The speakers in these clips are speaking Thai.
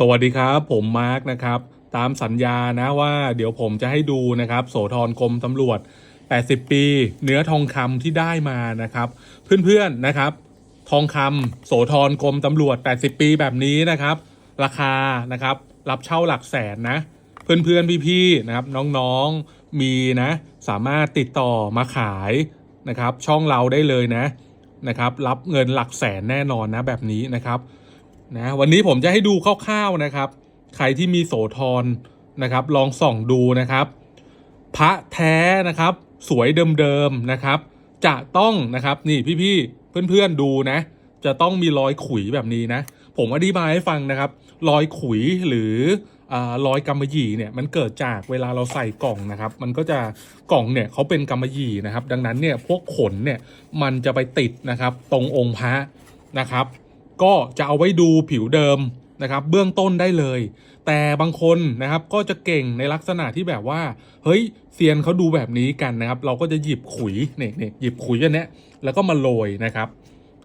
สวัสดีครับ ผมมาร์กนะครับ ตามสัญญานะว่าเดี๋ยวผมจะให้ดูนะครับ โสธรกรมตำรวจ 80 ปี เนื้อทองคำที่ได้มานะครับ เพื่อนๆนะครับ ทองคำโสธรกรมตำรวจ 80 ปีแบบนี้นะครับ ราคานะครับ รับเช่าหลักแสนนะ เพื่อนๆพี่ๆนะครับ น้องๆมีนะ สามารถติดต่อมาขายนะครับ ช่องเราได้เลยนะนะครับ รับเงินหลักแสนแน่นอนนะแบบนี้นะครับ นะวันนี้ผมจะให้ดูคร่าวๆนะครับ ใครที่มีโสธรนะครับ ลองส่องดูนะครับ พระแท้นะครับ สวยเดิมๆนะครับ จะต้องนะครับนี่พี่ๆเพื่อนๆดูนะ จะต้องมีรอยขุยแบบนี้นะ ผมอธิบายให้ฟังนะครับ รอยขุยหรืออารอยกำมะหยี่เนี่ยมันเกิดจากเวลาเราใส่กล่องนะครับ มันก็จะกล่องเนี่ยเขาเป็นกำมะหยี่นะครับ ดังนั้นเนี่ยพวกขนเนี่ยมันจะไปติดนะครับ ตรงองค์พระนะครับ ก็จะเอาไว้ดูผิวเดิมนะครับเบื้องต้นได้เลย แต่บางคนนะครับก็จะเก่งในลักษณะที่แบบว่า เฮ้ยเซียนเขาดูแบบนี้กันนะครับ เราก็จะหยิบขุยเนี่ยเนี่ยหยิบขุยอันเนี้ยแล้วก็มาโรยนะครับ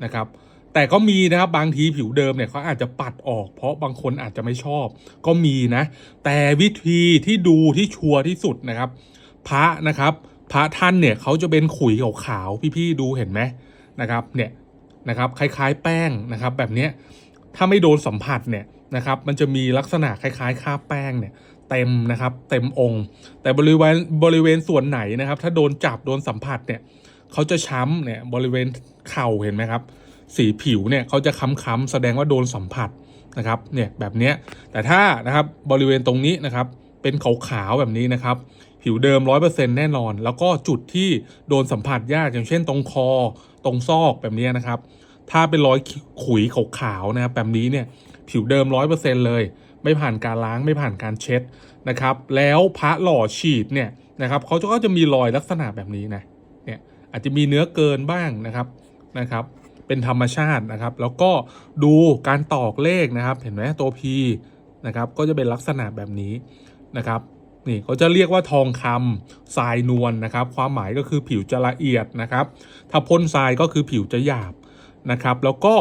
นะครับ แต่ก็มีนะครับบางทีผิวเดิมเนี่ยเขาอาจจะปัดออก เพราะบางคนอาจจะไม่ชอบ ก็มีนะ แต่วิธีที่ดูที่ชัวร์ที่สุดนะครับ พระนะครับ พระท่านเนี่ยเขาจะเป็นขุยขาวๆพี่ๆดูเห็นไหมนะครับเนี่ย นะครับคล้ายๆ แป้งนะครับแบบนี้ถ้าไม่โดนสัมผัสเนี่ยนะครับมันจะมีลักษณะคล้ายๆคราบแป้งเนี่ยเต็มนะครับเต็มองค์ แต่บริเวณบริเวณส่วนไหนนะครับ ถ้าโดนจับโดนสัมผัสเนี่ยเขาจะช้ำเนี่ยบริเวณเข่าเห็นไหมครับ สีผิวเนี่ยเขาจะค้ำๆแสดงว่าโดนสัมผัสนะครับเนี่ยแบบนี้แต่ถ้านะครับบริเวณตรงนี้นะครับเป็นขาวๆแบบนี้นะครับ ผิวเดิม 100%แน่นอน แล้วก็จุดที่โดนสัมผัสยากอย่างเช่นตรงคอ ตรงซอกแบบนี้นะครับ ถ้าเป็นรอยขุยขาวๆนะครับแบบนี้เนี่ยผิวเดิม 100%เลย ไม่ผ่านการล้างไม่ผ่านการเช็ดนะครับ แล้วพระหล่อฉีดเนี่ยนะครับเขาก็จะมีรอยลักษณะแบบนี้นะเนี่ยอาจจะมีเนื้อเกินบ้างนะครับนะครับเป็นธรรมชาตินะครับ แล้วก็ดูการตอกเลขนะครับ เห็นไหมตัว P นะครับก็จะเป็นลักษณะแบบนี้นะครับ นี่เขาจะเรียกว่าทองคำทรายนวลนะครับ ความหมายก็คือผิวจะละเอียดนะครับ ถ้าพ่นทรายก็คือผิวจะหยาบนะครับ แล้วก็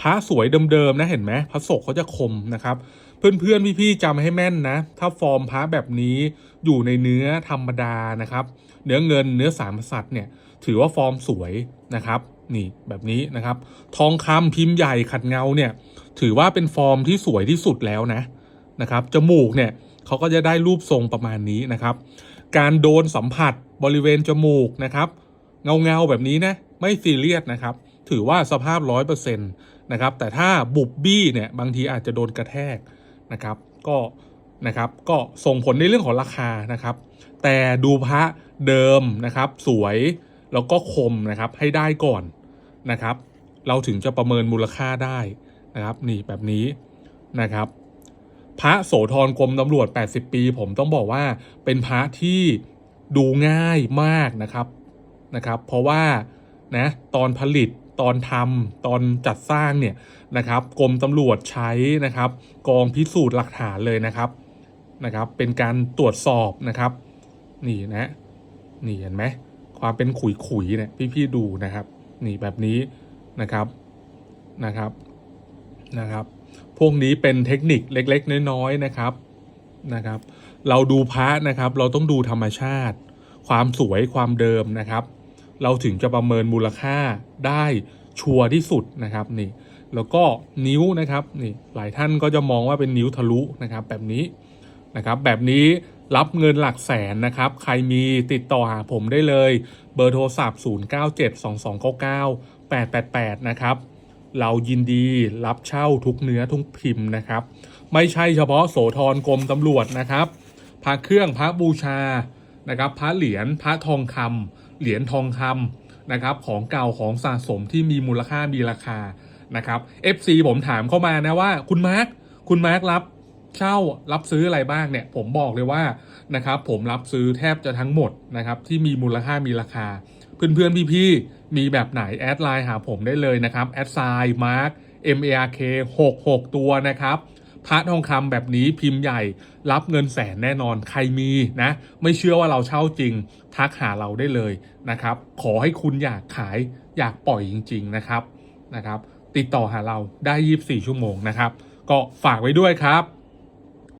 พระสวยเดิมๆนะเห็นไหมพระศกเขาจะคมนะครับ เพื่อนๆพี่ๆจำให้แม่นนะ ถ้าฟอร์มพระแบบนี้อยู่ในเนื้อธรรมดานะครับ เนื้อเงินเนื้อสามสัตว์เนี่ยถือว่าฟอร์มสวยนะครับนี่แบบนี้นะครับ ทองคำพิมพ์ใหญ่ขัดเงาเนี่ยถือว่าเป็นฟอร์มที่สวยที่สุดแล้วนะนะครับจมูกเนี่ย เขาก็จะได้รูปทรงประมาณนี้นะครับ การโดนสัมผัสบริเวณจมูกนะครับเงาเงาๆแบบนี้นะไม่ซีเรียสนะครับ ถือว่าสภาพร้อยเปอร์เซ็นต์นะครับแต่ถ้าบุบบี้เนี่ยบางทีอาจจะโดนกระแทกนะครับก็นะครับก็ส่งผลในเรื่องของราคานะครับ แต่ดูพระเดิมนะครับสวยแล้วก็คมนะครับให้ได้ก่อนนะครับ เราถึงจะประเมินมูลค่าได้นะครับนี่แบบนี้นะครับ พระโสธรกรมตำรวจ 80 ปี ผมต้องบอกว่าเป็นพระที่ดูง่ายมากนะครับนะครับ เพราะว่านะตอนผลิตตอนทำตอนจัดสร้างเนี่ยนะครับกรมตำรวจใช้นะครับ กองพิสูจน์หลักฐานเลยนะครับนะครับ เป็นการตรวจสอบนะครับ นี่นะนี่เห็นไหมความเป็นขุยขุยๆเนี่ยพี่ๆดูนะครับ นี่แบบนี้นะครับนะครับนะครับ พวกนี้เป็นเทคนิคเล็กๆ น้อยๆนะครับนะครับ เราดูพระนะครับ เราต้องดูธรรมชาติ ความสวยความเดิมนะครับ เราถึงจะประเมินมูลค่าได้ชัวร์ที่สุดนะครับนี่ แล้วก็นิ้วนะครับนี่หลายท่านก็จะมองว่าเป็นนิ้วทะลุนะครับ แบบนี้นะครับ แบบนี้รับเงินหลักแสนนะครับ ใครมีติดต่อหาผมได้เลย เบอร์โทรศัพท์ 0972299888 นะครับ เรายินดีรับเช่าทุกเนื้อทุกพิมพ์นะครับ ไม่ใช่เฉพาะโสธรกรมตำรวจนะครับพระเครื่องพระบูชานะครับพระเหรียญพระทองคำเหรียญทองคำนะครับของเก่าของสะสมที่มีมูลค่ามีราคานะครับ FC ผมถามเข้ามานะว่าคุณมาร์คคุณมาร์ครับเช่ารับซื้ออะไรบ้างเนี่ยผมบอกเลยว่านะครับผมรับซื้อแทบจะทั้งหมดนะครับที่มีมูลค่ามีราคา เพื่อนๆพี่ๆมีแบบไหนแอดไลน์หาผมได้เลยนะครับแอดไซน์มาร์ค M A R K 66 ตัวนะครับพระทองคำแบบนี้พิมพ์ใหญ่รับเงินแสนแน่นอนใครมีนะ ไม่เชื่อว่าเราเช่าจริง ทักหาเราได้เลยนะครับ ขอให้คุณอยากขายอยากปล่อยจริง ๆนะครับนะครับ ติดต่อหาเราได้ 24 ชั่วโมงนะครับ ก็ฝากไว้ด้วยครับ